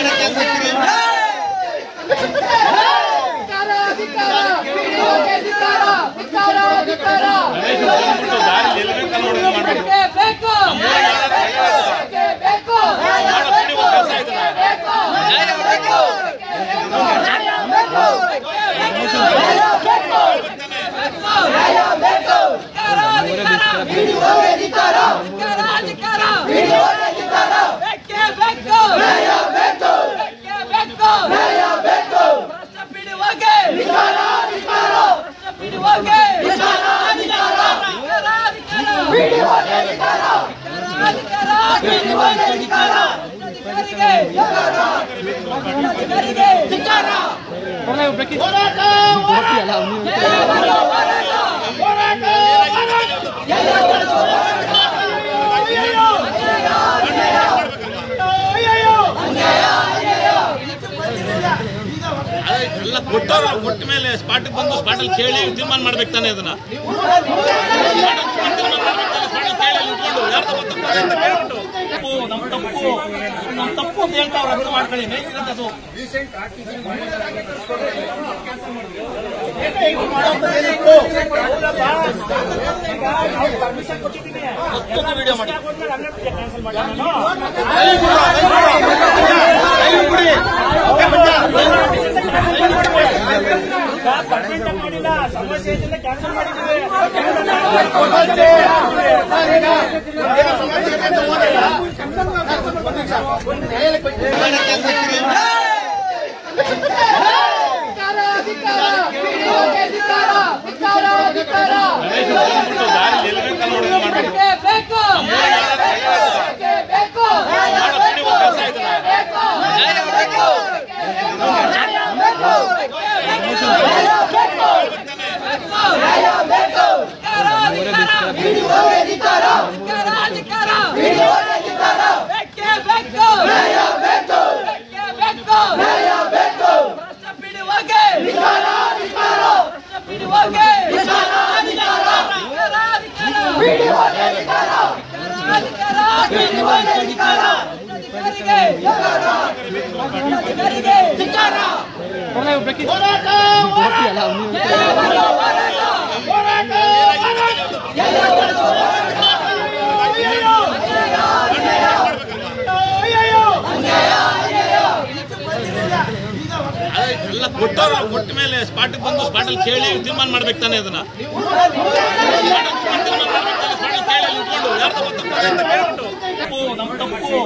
ಎಲ್ಲ ಕೊಟ್ಟವ್ರು ಕೊಟ್ಟ ಮೇಲೆ ಸ್ಪಾಟಿಗೆ ಬಂದು ಸ್ಪಾಟಲ್ಲಿ ಕೇಳಿ ತೀರ್ಮಾನ ಮಾಡ್ಬೇಕು ತಾನೆ ಅದನ್ನ. ಸ್ಪಾಟಲ್ಲಿ ಯಾರು ಇದೆ ಅಂತ ಕೇಳ್ಬಿಟ್ಟು ನಮ್ಮ ತಪ್ಪು. ನಮ್ಮ ತಪ್ಪು ಅಂತ ಹೇಳ್ತಾ ಅವ್ರು ಅರ್ಥ ಮಾಡ್ಕೊಳ್ಳಿ. ಮೇಕಿರೋದು ಮತ್ತೊಂದು ವಿಡಿಯೋ ಮಾಡಿ ಮಾಡಿಲ್ಲ ದಾರಿ ಎಲ್ಲ ಕೊಟ್ಟವ್ರು ಕೊಟ್ಟ ಮೇಲೆ ಸ್ಪಾಟಿಗೆ ಬಂದು ಸ್ಪಾಟಲ್ಲಿ ಕೇಳಿ ತೀರ್ಮಾನ ಮಾಡ್ಬೇಕು ತಾನೆ ಅದನ್ನ. ನಮ್ಮ ತಪ್ಪು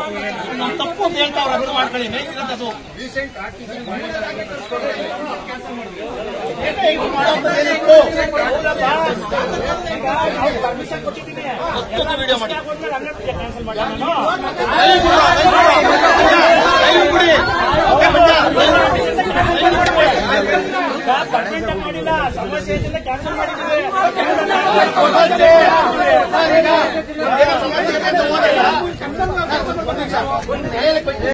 ನಮ್ಮ ತಪ್ಪು ಅಂತ ಹೇಳ್ತಾ ಅವ್ರು ಅರ್ಥ ಮಾಡ್ಕೊಳ್ಳಿ. ಮತ್ತೊಂದು ವಿಡಿಯೋ ಮಾಡಿ. ಕ್ಯಾನ್ಸಲ್ ಮಾಡಿ. ಮಾಡಿದ್ದೀವಿ